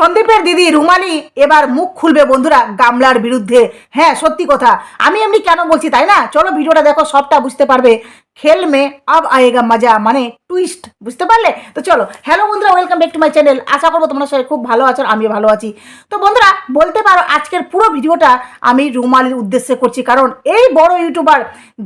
সন্দীপের দিদি রুমালি এবার মুখ খুলবে বন্ধুরা গামলার বিরুদ্ধে। হ্যাঁ সত্যি কথা। আমি এমনি কেন বলছি তাই না? চলো ভিডিওটা দেখো, সবটা বুঝতে পারবে। খেল মে আব আয়েগা মজা মানে টুইস্ট বুঝতে পারলে? তো চলো হ্যালো বন্ধুরা welcome back to my channel আশা করব তোমরা সবাই খুব ভালো আছো আমিও ভালো আছি। তো বন্ধুরা, বলতে পারো আজকের পুরো ভিডিওটা আমি রুমালির উদ্দেশ্যে করছি। কারণ এই বড় ইউটিউবার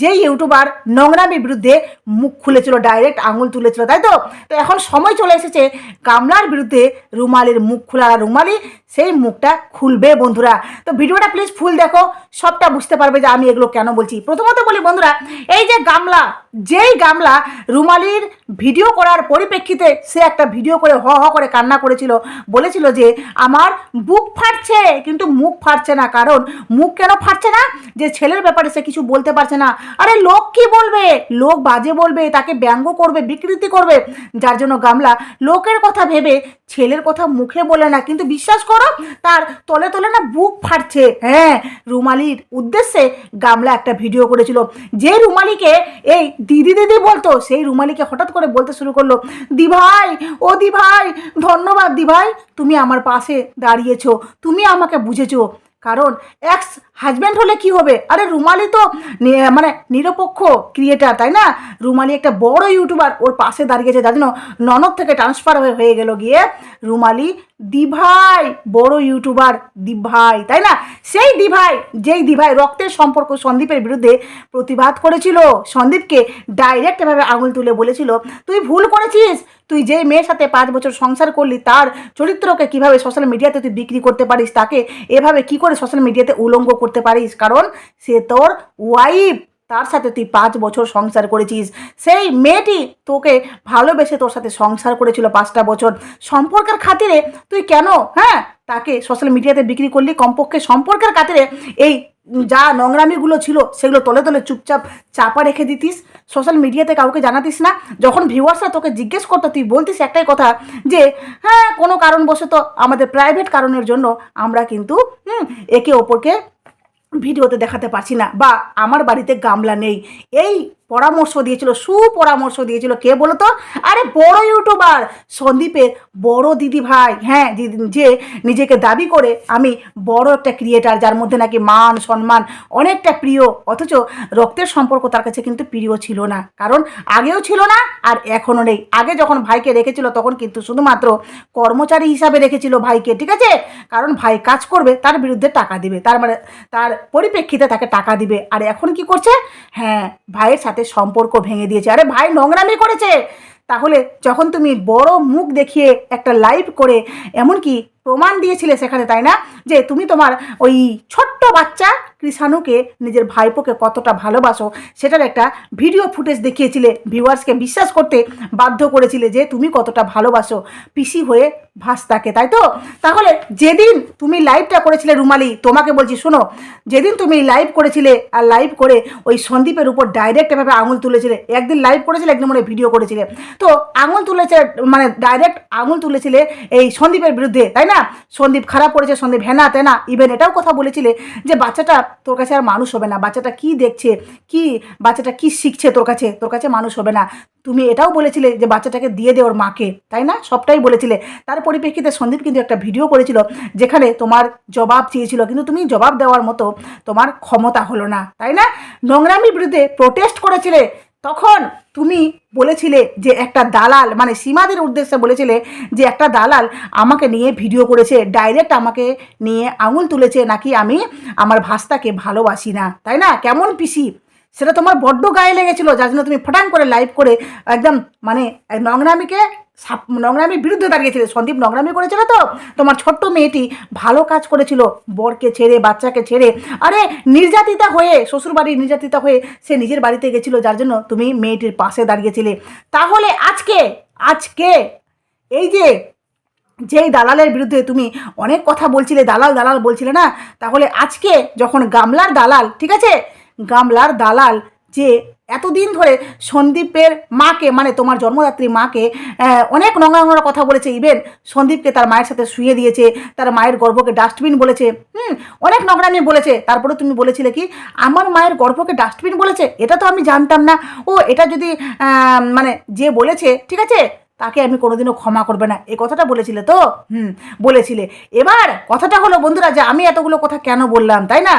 যেই ইউটিউবার নোংরামির বিরুদ্ধে মুখ খুলেছিল ডাইরেক্ট আঙুল তুলেছিল, তাই তো? তো এখন সময় চলে এসেছে গামলার বিরুদ্ধে রুমালির মুখ খোলা। আর রুমালি সেই মুখটা খুলবে বন্ধুরা। তো ভিডিওটা প্লিজ ফুল দেখো, সবটা বুঝতে পারবে যে আমি এগুলো কেন বলছি। প্রথমত বলি বন্ধুরা, এই যে গামলা যেই গামলা রুমালির ভিডিও করার পরিপ্রেক্ষিতে সে একটা ভিডিও করে হ হ করে কান্না করেছিল, বলেছিল যে আমার বুক ফাটছে, কিন্তু মুখ ফাটছে না। কারণ মুখ কেন ফাটছে না? যে ছেলের ব্যাপারে সে কিছু বলতে পারছে না। আরে লোক কি বলবে? লোক বাজে বলবে, তাকে ব্যঙ্গ করবে, বিকৃতি করবে। যার জন্য গামলা লোকের কথা ভেবে ছেলের কথা মুখে বলে না। কিন্তু বিশ্বাস করো, তার তলে তলে না বুক ফাটছে। হ্যাঁ রুমালির উদ্দেশ্যে গামলা একটা ভিডিও করেছিল। যে রুমালিকে এই দিদি দিদি বলতো, সেই রুমালিকে হঠাৎ করে বলতে শুরু করল দি ভাই ও দি ভাই ধন্যবাদ দি ভাই তুমি আমার পাশে দাঁড়িয়েছো, তুমি আমাকে বুঝেছ। কারণ এক্স হাজব্যান্ড হলে কি হবে? আরে রুমালি তো মানে নিরপেক্ষ ক্রিয়েটার তাই না? রুমালি একটা বড় ইউটিউবার ওর পাশে দাঁড়িয়েছে যার জন্য ননদ থেকে ট্রান্সফার হয়ে হয়ে গেল গিয়ে রুমালি দিভাই, বড় ইউটিউবার দিভাই, তাই না? সেই দিভাই, যেই দিভাই রক্তের সম্পর্ক সন্দীপের বিরুদ্ধে প্রতিবাদ করেছিল, সন্দীপকে ডাইরেক্ট এভাবে আঙুল তুলে বলেছিল, তুই ভুল করেছিস, তুই যে মেয়ের সাথে পাঁচ বছর সংসার করলি, তার চরিত্রকে কীভাবে সোশ্যাল মিডিয়াতে তুই বিক্রি করতে পারিস, তাকে এভাবে কি করে সোশ্যাল মিডিয়াতে উলঙ্গ পারিস, কারণ সে তোর ওয়াইফ তার সাথে তুই পাঁচ বছর সংসার করেছিস। সেই মেয়েটি তোকে ভালোবেসে তোর সাথে সংসার করেছিল পাঁচটা বছর। সম্পর্কের খাতিরে তুই কেন হ্যাঁ তাকে সোশ্যাল মিডিয়াতে বিক্রি করলি? কমপক্ষে সম্পর্কের খাতিরে এই যা নোংরামিগুলো ছিল, সেগুলো তলে তলে চুপচাপ চাপা রেখে দিতিস। সোশ্যাল মিডিয়াতে কাউকে জানাতিস না। যখন ভিউয়ার্সরা তোকে জিজ্ঞেস করতো, তুই বলতিস একটাই কথা, যে হ্যাঁ কোনো কারণবশত আমাদের প্রাইভেট কারণের জন্য আমরা কিন্তু একে অপরকে ভিডিওতে দেখাতে পারছি না বা আমার বাড়িতে গামলা নেই। এই পরামর্শ দিয়েছিল, সুপরামর্শ দিয়েছিল কে বলতো? আরে বড় ইউটিউবার সন্দীপের বড় দিদি ভাই হ্যাঁ যে- যে নিজেকে দাবি করে আমি বড় একটা ক্রিয়েটার যার মধ্যে নাকি মান, সম্মান অনেকটা প্রিয়, অথচ রক্তের সম্পর্ক তার কাছে কিন্তু প্রিয় ছিল না। কারণ আগেও ছিল না আর এখনও নেই। আগে যখন ভাইকে রেখেছিল তখন কিন্তু শুধুমাত্র কর্মচারী হিসাবে রেখেছিল ভাইকে, ঠিক আছে? কারণ ভাই কাজ করবে, তার বিরুদ্ধে টাকা দিবে। তার মানে তার পরিপ্রেক্ষিতে তাকে টাকা দিবে। আর এখন কি করছে? হ্যাঁ ভাইয়ের সাথে সম্পর্ক ভেঙে দিয়েছে। আরে ভাই, নোংরামি করেছে। তাহলে যখন তুমি বড় মুখ দেখিয়ে একটা লাইভ করে, এমনকি প্রমাণ দিয়েছিলে সেখানে, তাই না? যে তুমি তোমার ওই ছোট্ট বাচ্চা কৃষাণুকে নিজের ভাইপোকে কতটা ভালোবাসো, সেটার একটা ভিডিও ফুটেজ দেখিয়েছিলে ভিউয়ার্সকে বিশ্বাস করতে বাধ্য করেছিলে যে তুমি কতটা ভালোবাসো, পিসি হয়ে ভাস্তাকে তাই তো? তাহলে যেদিন তুমি লাইভটা করেছিলে রুমালি, তোমাকে বলছি শোনো, যেদিন তুমি লাইভ করেছিলে আর লাইভ করে ওই সন্দীপের উপর ডাইরেক্ট এভাবে আঙুল তুলেছিলে, একদিন লাইভ করেছিলে, একদিন মনে ভিডিও করেছিলে। তো আঙুল তুলেছে মানে ডাইরেক্ট আঙুল তুলেছিলে এই সন্দীপের বিরুদ্ধে, তাই না? সন্দীপ খারাপ করেছে, সন্দীপ হ্যাঁ না তেনা। ইভেন এটাও কথা বলেছিলে যে বাচ্চাটা তোর কাছে আর মানুষ হবে না। বাচ্চাটা কি দেখছে? কি বাচ্চাটা কি শিখছে তোর কাছে? তোর কাছে মানুষ হবে না। তুমি এটাও বলেছিলে যে বাচ্চাটাকে দিয়ে দে ওর মাকে। তাই না? সবটাই বলেছিলে। তার পরিপ্রেক্ষিতে সন্দীপ কিন্তু একটা ভিডিও করেছিল যেখানে তোমার জবাব চেয়েছিল। কিন্তু তুমি জবাব দেওয়ার মতো তোমার ক্ষমতা হলো না। তাই না? নোংরামির বিরুদ্ধে প্রোটেস্ট করেছিলে। তখন তুমি বলেছিলে যে একটা দালাল মানে সীমাদের উদ্দেশ্যে বলেছিলে যে একটা দালাল আমাকে নিয়ে ভিডিও করেছে ডাইরেক্ট আমাকে নিয়ে আঙুল তুলেছে নাকি আমি আমার ভাস্তাকে ভালোবাসি না, তাই না? কেমন পিসি? সেটা তোমার বড্ড গায়ে লেগেছিল, যার জন্য তুমি ফটান করে লাইভ করে একদম মানে নোংরামিকে সাপ বিরুদ্ধে দাঁড়িয়েছিলে। সন্দীপ নোংরামি করেছিল তো? তোমার ছোট্ট মেয়েটি ভালো কাজ করেছিল বরকে ছেড়ে, বাচ্চাকে ছেড়ে। আরে, নির্যাতিতা হয়ে, শ্বশুরবাড়ির নির্যাতিতা হয়ে সে নিজের বাড়িতে গেছিল, যার জন্য তুমি মেয়েটির পাশে দাঁড়িয়েছিলে। তাহলে আজকে আজকে এই যে, যেই দালালের বিরুদ্ধে তুমি অনেক কথা বলছিলে, দালাল দালাল বলছিলে না? তাহলে আজকে যখন গামলার দালাল, ঠিক আছে? গামলার দালাল যে এতদিন ধরে সন্দীপের মাকে মানে তোমার জন্মদাত্রী মাকে অনেক নোংরা নোংরা কথা বলেছে। ইভেন সন্দীপকে তার মায়ের সাথে শুয়ে দিয়েছে, তার মায়ের গর্ভকে ডাস্টবিন বলেছে। হুম, অনেক নোংরামি বলেছে। তারপরে তুমি বলেছিলে কি, আমার মায়ের গর্ভকে ডাস্টবিন বলেছে? এটা তো আমি জানতাম না। ও, এটা যদি মানে যে বলেছে, ঠিক আছে? তাকে আমি কোনোদিনও ক্ষমা করবে না। এই কথাটা বলেছিলে তো? হুম, বলেছিলে। এবার কথাটা হলো, বন্ধুরা, যে আমি এতগুলো কথা কেন বললাম, তাই না?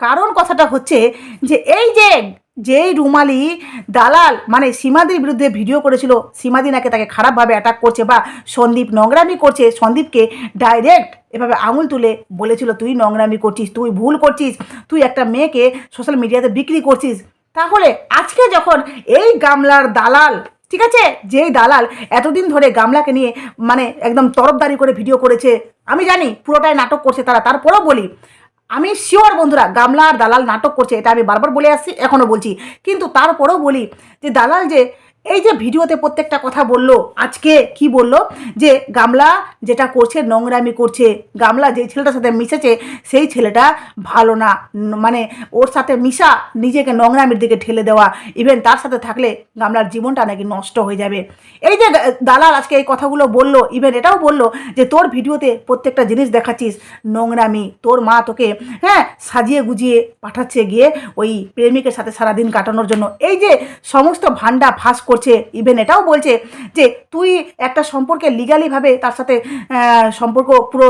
কারণ কথাটা হচ্ছে যে এই যে, যেই রুমালি দালাল মানে সীমাদির বিরুদ্ধে ভিডিও করেছিল, সীমাদি নাকি তাকে খারাপভাবে অ্যাটাক করছে বা সন্দীপ নোংরামি করছে, সন্দীপকে ডাইরেক্ট এভাবে আঙুল তুলে বলেছিল, তুই নোংরামি করছিস, তুই ভুল করছিস, তুই একটা মেয়েকে সোশ্যাল মিডিয়াতে বিক্রি করছিস। তাহলে আজকে যখন এই গামলার দালাল, ঠিক আছে? যেই দালাল এতদিন ধরে গামলাকে নিয়ে মানে একদম তরফদারি করে ভিডিও করেছে, আমি জানি পুরোটাই নাটক করছে তারা, তারপরেও বলি আমি শিওর বন্ধুরা, গামলা আর দালাল নাটক করছে, এটা আমি বারবার বলে আসছি এখনও বলছি। কিন্তু তারপরেও বলি যে, দালাল যে এই যে ভিডিওতে প্রত্যেকটা কথা বলল, আজকে কি বলল? যে গামলা যেটা করছে, নোংরামি করছে, গামলা যে ছেলেটার সাথে মিশেছে, সেই ছেলেটা ভালো না। মানে ওর সাথে মিশা, নিজেকে নোংরামির দিকে ঠেলে দেওয়া। ইভেন তার সাথে থাকলে গামলার জীবনটা নাকি নষ্ট হয়ে যাবে। এই যে দালাল আজকে এই কথাগুলো বলল ইভেন এটাও বলল যে তোর ভিডিওতে প্রত্যেকটা জিনিস দেখাচ্ছিস, নোংরামি। তোর মা তোকে হ্যাঁ সাজিয়ে গুজিয়ে পাঠাচ্ছে গিয়ে ওই প্রেমিকের সাথে সারাদিন কাটানোর জন্য। এই যে সমস্ত ভান্ডা ফাঁস করছে ইভেন এটাও বলছে যে তুই একটা সম্পর্কে লিগালিভাবে তার সাথে সম্পর্ক পুরো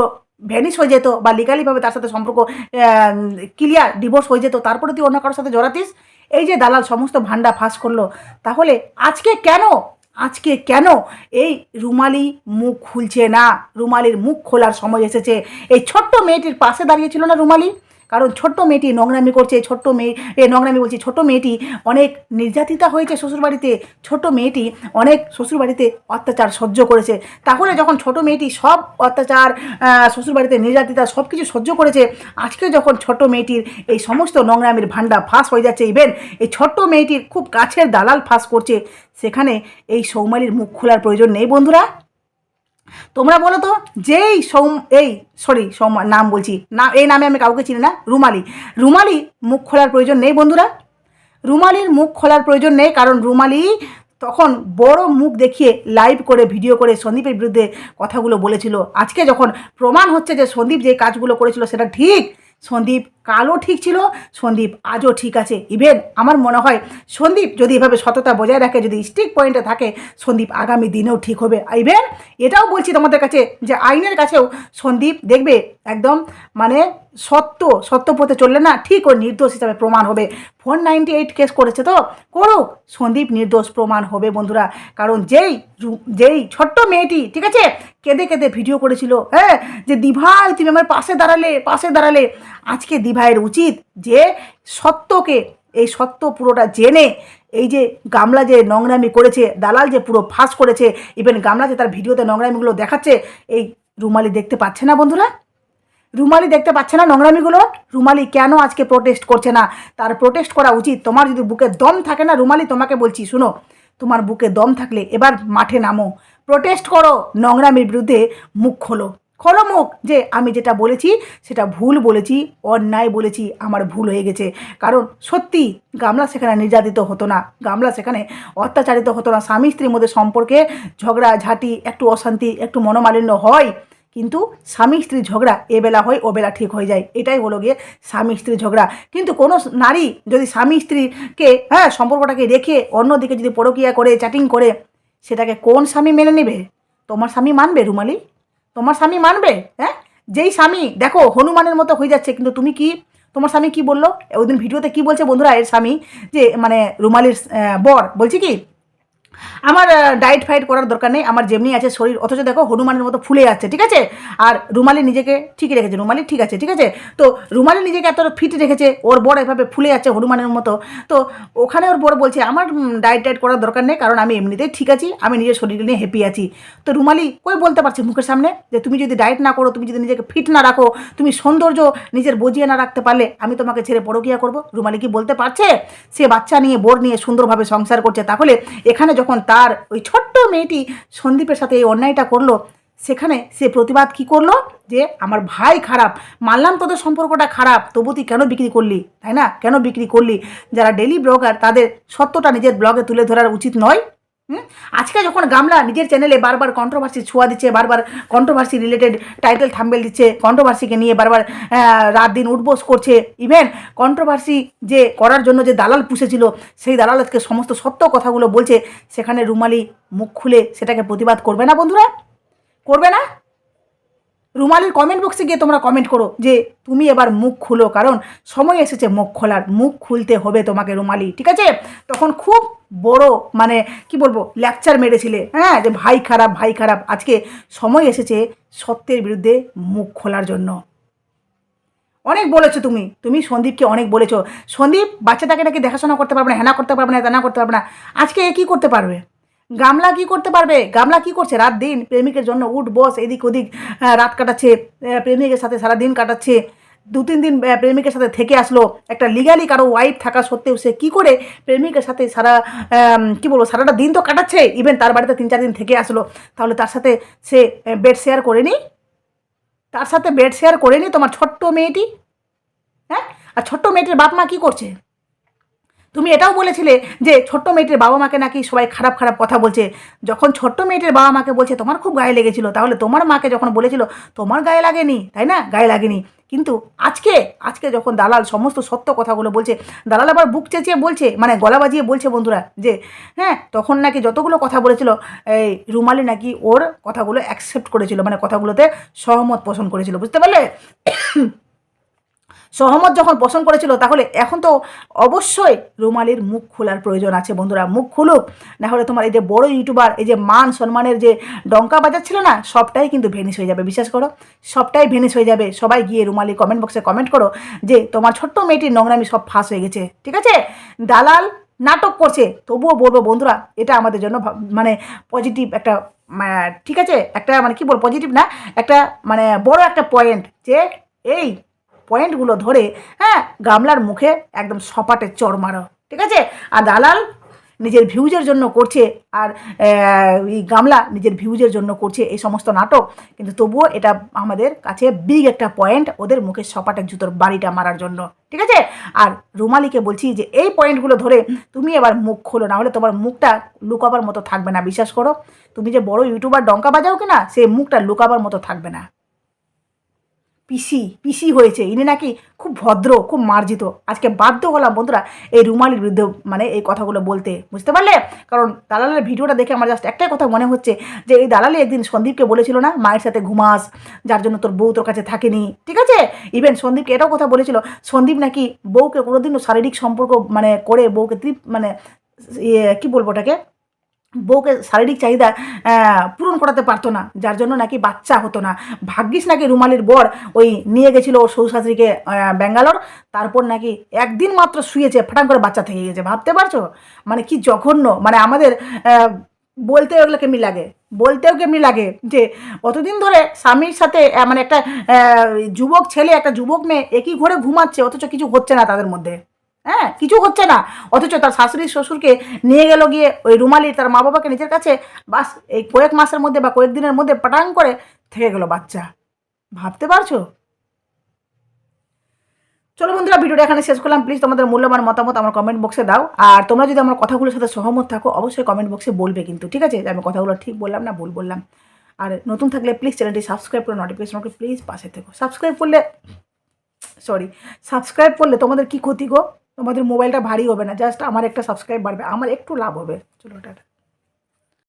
ভ্যানিশ হয়ে যেত বা লিগালিভাবে তার সাথে সম্পর্ক ক্লিয়ার ডিভোর্স হয়ে যেত, তারপরে তুই অন্য কারোর সাথে জড়াতিস? এই যে দালাল সমস্ত ভান্ডা ফাঁস করল, তাহলে আজকে কেন? আজকে কেন? এই রুমালি মুখ খুলছে না। রুমালির মুখ খোলার সময় এসেছে। এই ছোট্ট মেয়েটির পাশে দাঁড়িয়েছিল না রুমালি? কারণ ছোট্ট মেয়েটি নোংরামি করছে, ছোট্ট মেয়ে, এ নোংরামি বলছি, ছোট্ট মেয়েটি অনেক নির্যাতিতা হয়েছে শ্বশুরবাড়িতে, ছোট্ট মেয়েটি অনেক শ্বশুরবাড়িতে অত্যাচার সহ্য করেছে। তাহলে যখন ছোট মেয়েটি সব অত্যাচার শ্বশুরবাড়িতে নির্যাতিতা সব কিছু সহ্য করেছে, আজকে যখন ছোট মেয়েটির এই সমস্ত নোংরামির ভান্ডা ফাঁস হয়ে যাচ্ছে ইভেন এই ছোট্ট মেয়েটির খুব কাছের দালাল ফাঁস করছে, সেখানে এই সৌমালির মুখ খোলার প্রয়োজন নেই, বন্ধুরা। তোমরা বলো তো, যেই সৌম, এই সরি সৌম, নাম বলছি, না, এই নামে আমি কাউকে চিনি না, রুমালি। রুমালি মুখ খোলার প্রয়োজন নেই বন্ধুরা। রুমালির মুখ খোলার প্রয়োজন নেই, কারণ রুমালি তখন বড় মুখ দেখিয়ে লাইভ করে ভিডিও করে সন্দীপের বিরুদ্ধে কথাগুলো বলেছিল। আজকে যখন প্রমাণ হচ্ছে যে সন্দীপ যে কাজগুলো করেছিল, সেটা ঠিক সন্দীপ কালও ঠিক ছিল, সন্দীপ আজও ঠিক আছে। ইভেন আমার মনে হয় সন্দীপ যদি এভাবে সততা বজায় রাখে, যদি স্টিক পয়েন্টে থাকে, সন্দীপ আগামী দিনেও ঠিক হবে। ইভেন এটাও বলছি তোমাদের কাছে যে আইনের কাছেও সন্দীপ দেখবে একদম মানে সত্য সত্য পথে চললে না ঠিক ও নির্দোষ হিসাবে প্রমাণ হবে। ফোর নাইনটি এইট কেস করেছে তো? করুক, সন্দীপ নির্দোষ প্রমাণ হবে বন্ধুরা। কারণ যেই যেই ছোট্ট মেয়েটি, ঠিক আছে? কেঁদে কেঁদে ভিডিও করেছিল হ্যাঁ? যে দিভাই, তুমি আমার পাশে দাঁড়ালে পাশে দাঁড়ালে। আজকে দিভাইয়ের উচিত যে সত্যকে, এই সত্য পুরোটা জেনে, এই যে গামলা যে নোংরামি করেছে, দালাল যে পুরো ফাঁস করেছে ইভেন গামলা যে তার ভিডিওতে নোংরামিগুলো দেখাচ্ছে, এই রুমালি দেখতে পাচ্ছে না বন্ধুরা? রুমালি দেখতে পাচ্ছে না নোংরামিগুলো? রুমালি, কেন আজকে প্রোটেস্ট করছে না? তার প্রোটেস্ট করা উচিত। তোমার যদি বুকে দম থাকে না, রুমালি, তোমাকে বলছি, শুনো, তোমার বুকে দম থাকলে এবার মাঠে নামো। প্রোটেস্ট করো, নোংরামির বিরুদ্ধে মুখ খোলো। খোলো মুখ। যে আমি যেটা বলেছি, সেটা ভুল বলেছি, অন্যায় বলেছি, আমার ভুল হয়ে গেছে। কারণ সত্যি, গামলা সেখানে নির্যাতিত হতো না। গামলা সেখানে অত্যাচারিত হতো না। স্বামী স্ত্রীর মধ্যে সম্পর্কে ঝগড়া, ঝাঁটি, একটু অশান্তি, একটু মনোমালিন্য হয়। কিন্তু স্বামী স্ত্রী ঝগড়া এ বেলা হয় ও বেলা ঠিক হয়ে যায়। এটাই হলো গিয়ে স্বামী স্ত্রী ঝগড়া। কিন্তু কোনো নারী যদি স্বামী স্ত্রীকে হ্যাঁ সম্পর্কটাকে রেখে অন্যদিকে যদি পরকিয়া করে চ্যাটিং করে, সেটাকে কোন স্বামী মেনে নেবে? তোমার স্বামী মানবে রুমালি? তোমার স্বামী মানবে? হ্যাঁ? যেই স্বামী, দেখো, হনুমানের মতো হয়ে যাচ্ছে, কিন্তু তুমি কি, তোমার স্বামী কি বলল? ওই দিন ভিডিওতে কি বলছে বন্ধুরা এর স্বামী? যে মানে রুমালির বর, বলছি কি? আমার ডায়েট ফাইট করার দরকার নেই, আমার যেমনি আছে শরীর, অথচ দেখো হনুমানের মতো ফুলে যাচ্ছে, ঠিক আছে? আর রুমালি নিজেকে ঠিকই রেখেছে, রুমালি ঠিক আছে ঠিক আছে? তো রুমালি নিজেকে এত ফিট রেখেছে, ওর বড় এভাবে ফুলে যাচ্ছে হনুমানের মতো। তো ওখানে ওর বড় বলছে, আমার ডায়েট টাইট করার দরকার নেই, কারণ আমি এমনিতেই ঠিক আছি, আমি নিজের শরীর নিয়ে হ্যাপি আছি। তো রুমালি কই বলতে পারছে মুখের সামনে যে, তুমি যদি ডায়েট না করো, তুমি যদি নিজেকে ফিট না রাখো, তুমি সৌন্দর্য নিজের বজিয়ে না রাখতে পারলে, আমি তোমাকে ছেড়ে পরকিয়া করব। রুমালি কি বলতে পারছে? সে বাচ্চা নিয়ে, বোর নিয়ে সুন্দরভাবে সংসার করছে, তাহলে এখানে যখন তার ওই ছোট্ট মেয়েটি সন্দীপের সাথে এই অন্যায়টা করল, সেখানে সে প্রতিবাদ কি করল? যে আমার ভাই খারাপ, মানলাম তোদের সম্পর্কটা খারাপ, তবু তুই কেন বিক্রি করলি? তাই না? কেন বিক্রি করলি? যারা ডেলি ব্লগার তাদের সত্যটা নিজের ব্লগে তুলে ধরার উচিত নয়। হুম? আজকে যখন গামলা নিজের চ্যানেলে বারবার কন্ট্রোভার্সি ছোঁয়া দিচ্ছে, বারবার কন্ট্রোভার্সি রিলেটেড টাইটেল থাম্বেল দিচ্ছে কন্ট্রোভার্সিকে নিয়ে বারবার রাত দিন উঠবোস করছে ইভেন কন্ট্রোভার্সি যে করার জন্য যে দালাল পুষেছিল, সেই দালাল আজকে সমস্ত সত্য কথাগুলো বলছে, সেখানে রুমালি মুখ খুলে সেটাকে প্রতিবাদ করবে না বন্ধুরা? করবে না? রুমালির কমেন্ট বক্সে গিয়ে তোমরা কমেন্ট করো যে তুমি এবার মুখ খুলো, কারণ সময় এসেছে মুখ খোলার, মুখ খুলতে হবে তোমাকে রুমালি, ঠিক আছে? তখন খুব বড় মানে কি বলব লেকচার মেরেছিলে হ্যাঁ? যে ভাই খারাপ ভাই খারাপ, আজকে সময় এসেছে সত্যের বিরুদ্ধে মুখ খোলার জন্য। অনেক বলেছ তুমি তুমি সন্দীপকে অনেক বলেছ। সন্দীপ বাচ্চাটাকে নাকি দেখাশোনা করতে পারবে না, হেনা করতে পারবে না তেনা করতে পারবে না। আজকে কী করতে পারবে? গামলা কি করতে পারবে? গামলা কি করছে? রাত দিন প্রেমিকের জন্য উঠ, বস, এদিক ওদিক রাত কাটাচ্ছে। প্রেমিকের সাথে সারা দিন কাটাচ্ছে। দু তিন দিন প্রেমিকের সাথে থেকে আসলো। একটা লিগালি কারও ওয়াইফ থাকা সত্ত্বেও সে কী করে প্রেমিকের সাথে সারা কি বলব, সারাটা দিন তো কাটাচ্ছে। ইভেন তার বাড়িতে তিন চার দিন থেকে আসলো। তাহলে তার সাথে সে বেড শেয়ার করেনি তার সাথে বেড শেয়ার করেনি তোমার ছোট্ট মেয়েটি? হ্যাঁ? আর ছোট্ট মেয়েটির বাপ মা কী করছে? তুমি এটাও বলেছিলে যে ছোট্ট মেয়েটির বাবা মাকে নাকি সবাই খারাপ খারাপ কথা বলছে। যখন ছোট্ট মেয়েটির বাবা মাকে বলছে, তোমার খুব গায়ে লেগেছিল। তাহলে তোমার মাকে যখন বলেছিল, তোমার গায়ে লাগেনি। তাই না? গায়ে লাগেনি। কিন্তু আজকে আজকে যখন দালাল সমস্ত সত্য কথাগুলো বলছে, দালাল আবার বুক চেঁচিয়ে বলছে মানে গলা বাজিয়ে বলছে বন্ধুরা যে হ্যাঁ তখন নাকি যতগুলো কথা বলেছিল, এই রুমালি নাকি ওর কথাগুলো অ্যাকসেপ্ট করেছিল মানে কথাগুলোতে সহমত পোষণ করেছিল। বুঝতে পারলে? সহমত যখন পোষণ করেছিল, তাহলে এখন তো অবশ্যই রুমালির মুখ খোলার প্রয়োজন আছে বন্ধুরা। মুখ খুলুক না হলে তোমার এই যে বড় ইউটিউবার, এই যে মান সম্মানের যে ডঙ্কা বাজাচ্ছিল না, সবটাই কিন্তু ভেনিস হয়ে যাবে। বিশ্বাস করো, সবটাই ভেনিস হয়ে যাবে। সবাই গিয়ে রুমালি কমেন্ট বক্সে কমেন্ট করো যে, তোমার ছোট্ট মেয়েটির নোংরামি সব ফাঁস হয়ে গেছে। ঠিক আছে? দালাল নাটক করছে। তবুও বলব বন্ধুরা, এটা আমাদের জন্য মানে পজিটিভ একটা ঠিক আছে? একটা মানে কি বল পজিটিভ না? একটা মানে বড় একটা পয়েন্ট যে, এই পয়েন্টগুলো ধরে হ্যাঁ গামলার মুখে একদম সপাটে চড় মারো, ঠিক আছে? আর দালাল নিজের ভিউজের জন্য করছে, আর এই গামলা নিজের ভিউজের জন্য করছে এই সমস্ত নাটক, কিন্তু তবুও এটা আমাদের কাছে বিগ একটা পয়েন্ট ওদের মুখে সপাটে জুতোর বাড়িটা মারার জন্য, ঠিক আছে? আর রুমালিকে বলছি যে, এই পয়েন্টগুলো ধরে তুমি এবার মুখ খোলো না হলে তোমার মুখটা লুকাবার মতো থাকবে না, বিশ্বাস করো? তুমি যে বড় ইউটিউবার ডঙ্কা বাজাও কিনা, সেই মুখটা লুকাবার মতো থাকবে না। পিসি পিসি হয়েছে। ইনি নাকি খুব ভদ্র, খুব মার্জিত। আজকে বাধ্য হলাম বন্ধুরা এই রুমালির বিরুদ্ধে মানে এই কথাগুলো বলতে। বুঝতে পারলে? কারণ দালালের ভিডিওটা দেখে আমার জাস্ট একটাই কথা মনে হচ্ছে যে এই দালালি একদিন সন্দীপকে বলেছিল না, মায়ের সাথে ঘুমাস, যার জন্য তোর বউ তোর কাছে থাকেনি। ঠিক আছে? ইভেন সন্দীপকে এটাও কথা বলেছিল, সন্দীপ নাকি বউকে কোনোদিনও শারীরিক সম্পর্ক মানে করে বউকে তৃপ মানে ইয়ে কী বলব ওটাকে? বউকে শারীরিক চাহিদা পূরণ করাতে পারতো না। যার জন্য নাকি বাচ্চা হতো না। ভাগ্যিস নাকি রুমালির বর ওই নিয়ে গেছিল ওর আহ, ব্যাঙ্গালোর। তারপর নাকি একদিন মাত্র শুয়েছে ফাটাং করে বাচ্চা থেকে গেছে। ভাবতে পারছ? মানে কি জঘন্য। মানে আমাদের আহ, বলতে ওগুলো কেমনি লাগে? বলতেও কেমনি লাগে যে অতদিন ধরে স্বামীর সাথে মানে একটা যুবক ছেলে একটা যুবক মেয়ে একই ঘরে ঘুমাচ্ছে অথচ কিছু হচ্ছে না তাদের মধ্যে। হ্যাঁ কিছু হচ্ছে না। অথচ তার শাশুড়ি, শ্বশুরকে নিয়ে গেল গিয়ে ওই রুমালি তার মা বাবাকে নিজের কাছে বাস, এই কয়েক মাসের মধ্যে বা কয়েক দিনের মধ্যে পাটাং করে থেকে গেল বাচ্চা। ভাবতে পারছ? চলো বন্ধুরা, ভিডিওটা এখানে শেষ করলাম। প্লিজ তোমাদের মূল্যবান মতামত আমার কমেন্ট বক্সে দাও। আর তোমরা যদি আমার কথাগুলোর সাথে সহমত থাকো, অবশ্যই কমেন্ট বক্সে বলবে কিন্তু, ঠিক আছে? আমি কথাগুলো ঠিক বললাম না, ভুল বললাম। আর নতুন থাকলে প্লিজ চ্যানেলটি সাবস্ক্রাইব করে নোটিফিকেশন প্লিজ পাশে থেকো। সাবস্ক্রাইব করলে সরি সাবস্ক্রাইব করলে তোমাদের কি ক্ষতি গো? তোমাদের মোবাইলটা ভারী হবে না জাস্ট আমার একটা সাবস্ক্রাইব বাড়বে, আমার একটু লাভ হবে। চলো, টাটা।